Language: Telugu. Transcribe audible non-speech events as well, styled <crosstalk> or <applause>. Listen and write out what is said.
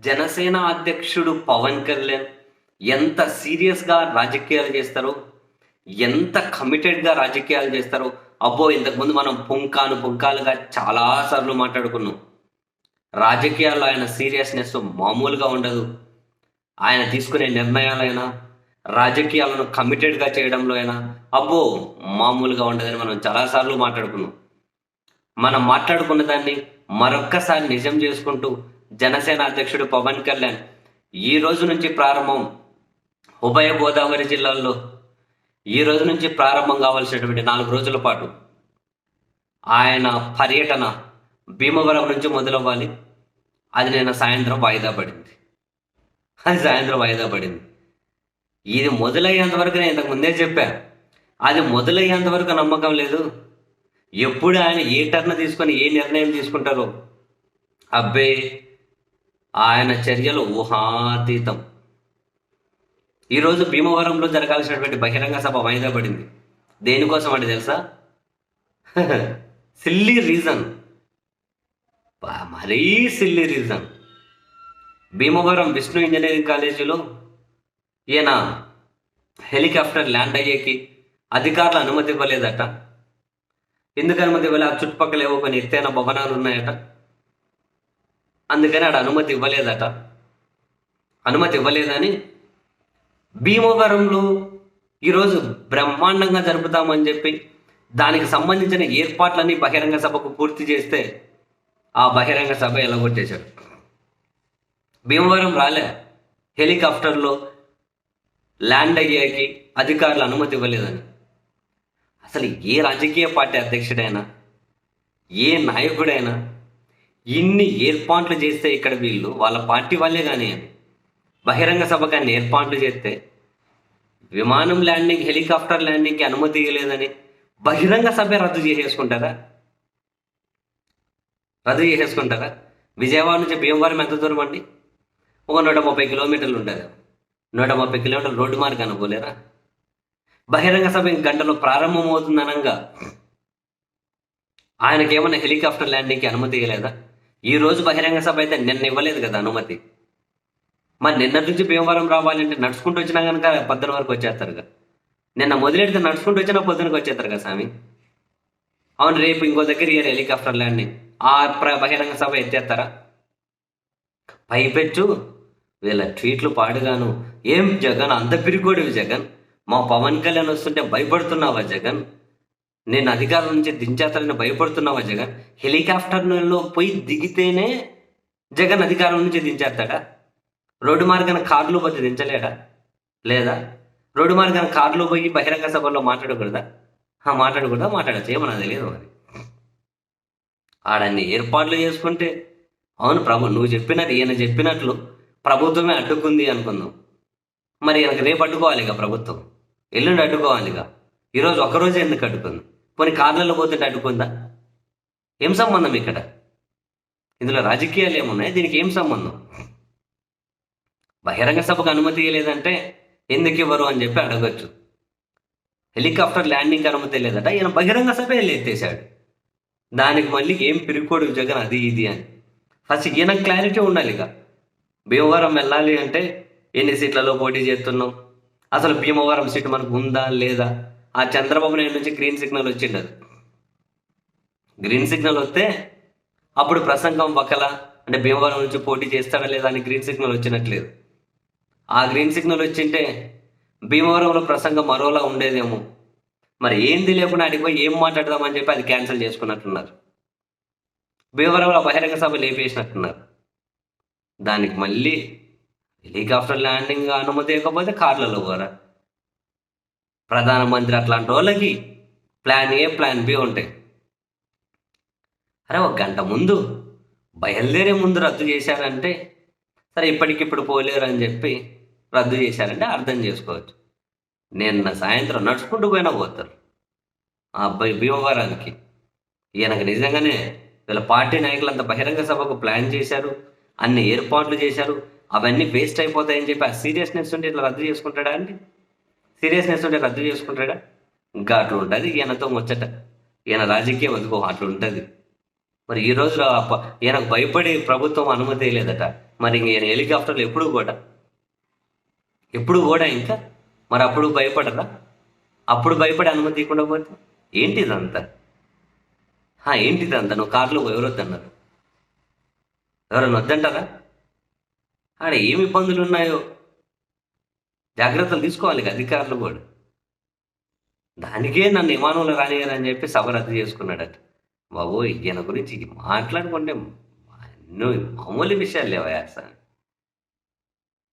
జనసేన అధ్యక్షుడు పవన్ కళ్యాణ్ ఎంత సీరియస్గా రాజకీయాలు చేస్తారో ఎంత కమిటెడ్గా రాజకీయాలు చేస్తారో అబ్బో ఇంతకుముందు మనం పుంకాను పుంకాలుగా చాలాసార్లు మాట్లాడుకున్నాం. రాజకీయాల్లో ఆయన సీరియస్నెస్ మామూలుగా ఉండదు. ఆయన తీసుకునే నిర్ణయాలైనా రాజకీయాలను కమిటెడ్గా చేయడంలో అయినా అబ్బో మామూలుగా ఉండదని మనం చాలాసార్లు మాట్లాడుకున్నాం. మనం మాట్లాడుకున్న దాన్ని మరొక్కసారి నిజం చేసుకుంటూ జనసేన అధ్యక్షుడు పవన్ కళ్యాణ్ ఈ రోజు నుంచి ప్రారంభం ఉభయ గోదావరి జిల్లాల్లో. ఈ రోజు నుంచి ప్రారంభం కావాల్సినటువంటి నాలుగు రోజుల పాటు ఆయన పర్యటన భీమవరం నుంచి మొదలవ్వాలి. అది నేను సాయంత్రం వాయిదా పడింది. అది సాయంత్రం వాయిదా పడింది. ఇది మొదలయ్యేంత వరకు నేను ఇంతకు ముందే చెప్పా. అది మొదలయ్యేంత వరకు నమ్మకం లేదు. ఎప్పుడు ఆయన ఏ టర్న్ తీసుకొని ఏ నిర్ణయం తీసుకుంటారో. అబ్బే ఆయన చర్యలు ఊహాతీతం. ఈరోజు భీమవరంలో జరగాల్సినటువంటి బహిరంగ సభ వాయిదా పడింది. దేనికోసం అంటే తెలుసా? <laughs> Silly reason. మరీ silly reason. Bhimavaram Vishnu engineering కాలేజీలో ఈయన హెలికాప్టర్ ల్యాండ్ అయ్యేకి అధికారులు అనుమతి ఇవ్వలేదట. ఎందుకు అనుమతి ఇవ్వలే? ఆ చుట్టుపక్కల ఏవో కొన్ని ఎత్తైన భవనాలు ఉన్నాయట అందుకని ఆడ అనుమతి ఇవ్వలేదట. అనుమతి ఇవ్వలేదని భీమవరంలో ఈరోజు బ్రహ్మాండంగా జరుపుతామని చెప్పి దానికి సంబంధించిన ఏర్పాట్లన్నీ బహిరంగ సభకు పూర్తి చేస్తే ఆ బహిరంగ సభ ఎలగొట్టేశారు. భీమవరం రాలే. హెలికాప్టర్లో ల్యాండ్ అయ్యాకి అధికారులు అనుమతి ఇవ్వలేదని. అసలు ఏ రాజకీయ పార్టీ అధ్యక్షుడైనా ఏ నాయకుడైనా ఇన్ని ఏర్పాట్లు చేస్తే ఇక్కడ వీళ్ళు వాళ్ళ పార్టీ వాళ్ళే కానీ బహిరంగ సభ కానీ ఏర్పాట్లు చేస్తే విమానం ల్యాండింగ్ హెలికాప్టర్ ల్యాండింగ్కి అనుమతి ఇవ్వలేదని బహిరంగ సభ రద్దు చేసేసుకుంటారా? రద్దు చేసేసుకుంటారా? విజయవాడ నుంచి భీమవరం ఎంత దూరం అండి? ఒక నూట ముప్పై కిలోమీటర్లు ఉంటుంది నూట ముప్పై కిలోమీటర్లు రోడ్డు మార్గాన పోలేరా? బహిరంగ సభ ఇంక గంటలో ప్రారంభమవుతుంది ఆయనకేమైనా ఆయనకి హెలికాప్టర్ ల్యాండింగ్కి అనుమతి ఇవ్వలేదా? ఈ రోజు బహిరంగ సభ అయితే నిన్న ఇవ్వలేదు కదా అనుమతి. మరి నిన్న నుంచి భీమవరం రావాలంటే నడుచుకుంటూ వచ్చినా కనుక పొద్దున వరకు వచ్చేస్తారుగా నిన్న మొదలెడితే నడుచుకుంటూ వచ్చినా పొద్దునకి వచ్చేస్తారు కదా స్వామి. అవును రేపు ఇంకో దగ్గర ఇయర్ హెలికాప్టర్ ల్యాండింగ్ ఆ ప్ర బహిరంగ సభ ఎత్తేస్తారా? పైపెచ్చు వీళ్ళ ట్వీట్లు పాడుగాను. ఏం జగన్? అంత పిరికోడివి జగన్. మా పవన్ కళ్యాణ్ వస్తుంటే భయపడుతున్నావా జగన్? నేను అధికారం నుంచి దించేస్తానని భయపడుతున్నావా జగన్? హెలికాప్టర్లో పోయి దిగితేనే జగన్ అధికారం నుంచి దించేస్తాడా? రోడ్డు మార్గాన కార్లు పోతే దించలేడా? లేదా? రోడ్డు మార్గాన కార్లు పోయి బహిరంగ సభలో మాట్లాడకూడదా? ఆ, మాట్లాడకూడదా? మాట్లాడచ్చు? ఏమన్నా తెలియదు మరి. ఆడన్ని ఏర్పాట్లు చేసుకుంటే అవును ప్రభు నువ్వు చెప్పినట్టు ఈయన చెప్పినట్లు ప్రభుత్వమే అడ్డుకుంది అనుకుందాం. మరి ఈయనకు రేపు అడ్డుకోవాలిగా ప్రభుత్వం? ఎల్లుండి అడ్డుకోవాలిగా? ఈరోజు ఒక్కరోజు ఎందుకు అడ్డుకుంది? కొన్ని కార్లలో పోతుంటే అడ్డుకుందా? ఏం సంబంధం ఇక్కడ? ఇందులో రాజకీయాలు ఏమున్నాయి? దీనికి ఏం సంబంధం? బహిరంగ సభకు అనుమతి ఇవ్వలేదంటే ఎందుకు ఇవ్వరు అని చెప్పి అడగచ్చు. హెలికాప్టర్ ల్యాండింగ్ అనుమతి లేదట ఈయన బహిరంగ సభ ఎత్తేసాడు. దానికి మళ్ళీ ఏం పిరికోడు జగన్ అది ఇది అని. ఫస్ట్ ఈయన క్లారిటీ ఉండాలి ఇక. భీమవరం వెళ్ళాలి అంటే ఎన్ని సీట్లలో పోటీ చేస్తున్నాం? అసలు భీమవరం సీట్ మనకు ఉందా లేదా? ఆ చంద్రబాబు నాయుడు నుంచి గ్రీన్ సిగ్నల్ వచ్చిండదు గ్రీన్ సిగ్నల్ వస్తే అప్పుడు ప్రసంగం పక్కల అంటే భీమవరం నుంచి పోటీ చేస్తాడా లేదా అని గ్రీన్ సిగ్నల్ వచ్చినట్లేదు. ఆ గ్రీన్ సిగ్నల్ వచ్చింటే భీమవరంలో ప్రసంగం మరోలా ఉండేదేమో. మరి ఏంది లేకుండా అడిగి పోయి ఏం మాట్లాడదామని చెప్పి అది క్యాన్సిల్ చేసుకున్నట్టున్నారు. భీమవరంలో బహిరంగ సభ లేపేసినట్టున్నారు. దానికి మళ్ళీ హెలికాప్టర్ ల్యాండింగ్ అనుమతి ఇవ్వకపోతే కార్లలో పోరా. ప్రధానమంత్రి అట్లాంటి వాళ్ళకి ప్లాన్ ఏ ప్లాన్ బి ఉంటాయి. అరే ఒక గంట ముందు బయలుదేరే ముందు రద్దు చేశారంటే సరే ఇప్పటికిప్పుడు పోలేరు అని చెప్పి రద్దు చేశారంటే అర్థం చేసుకోవచ్చు. నిన్న సాయంత్రం నడుచుకుంటూ పోయినా పోతారు. ఆ అబ్బాయి భీమవరానికి. ఈయనకు నిజంగానే వీళ్ళ పార్టీ నాయకులు అంత బహిరంగ సభకు ప్లాన్ చేశారు అన్ని ఏర్పాట్లు చేశారు అవన్నీ వేస్ట్ అయిపోతాయని చెప్పి ఆ సీరియస్నెస్ ఉంటే ఇట్లా రద్దు చేసుకుంటాడా అండి? సీరియస్నెస్ ఉంటే రద్దు చేసుకుంటాడా ఇంకా అట్లా ఉంటుంది ఈయనతో ముచ్చట ఈయన రాజకీయం అందుకో అట్లా ఉంటుంది మరి ఈ రోజు ఈయనకు భయపడి ప్రభుత్వం అనుమతి లేదట. మరి ఇంక ఈయన హెలికాప్టర్లు ఎప్పుడు కూడా? ఎప్పుడు కూడా ఇంకా? మరి అప్పుడు భయపడరా? అప్పుడు భయపడి అనుమతి ఇవ్వకుండా పోతే? ఏంటిదంతా? ఏంటిదంతా? నువ్వు కార్లో ఎవరొద్దన్నారు? ఎవరైనా వద్దంటారా? ఆడ ఏమి ఇబ్బందులు ఉన్నాయో జాగ్రత్తలు తీసుకోవాలి అధికారులు కూడా. దానికే నన్ను విమానంలో రానియరని చెప్పి సభ రద్దు చేసుకున్నాడట. బాబు ఈయన గురించి మాట్లాడుకుంటే ఎన్నో మామూలు విషయాలు లేవా సార్.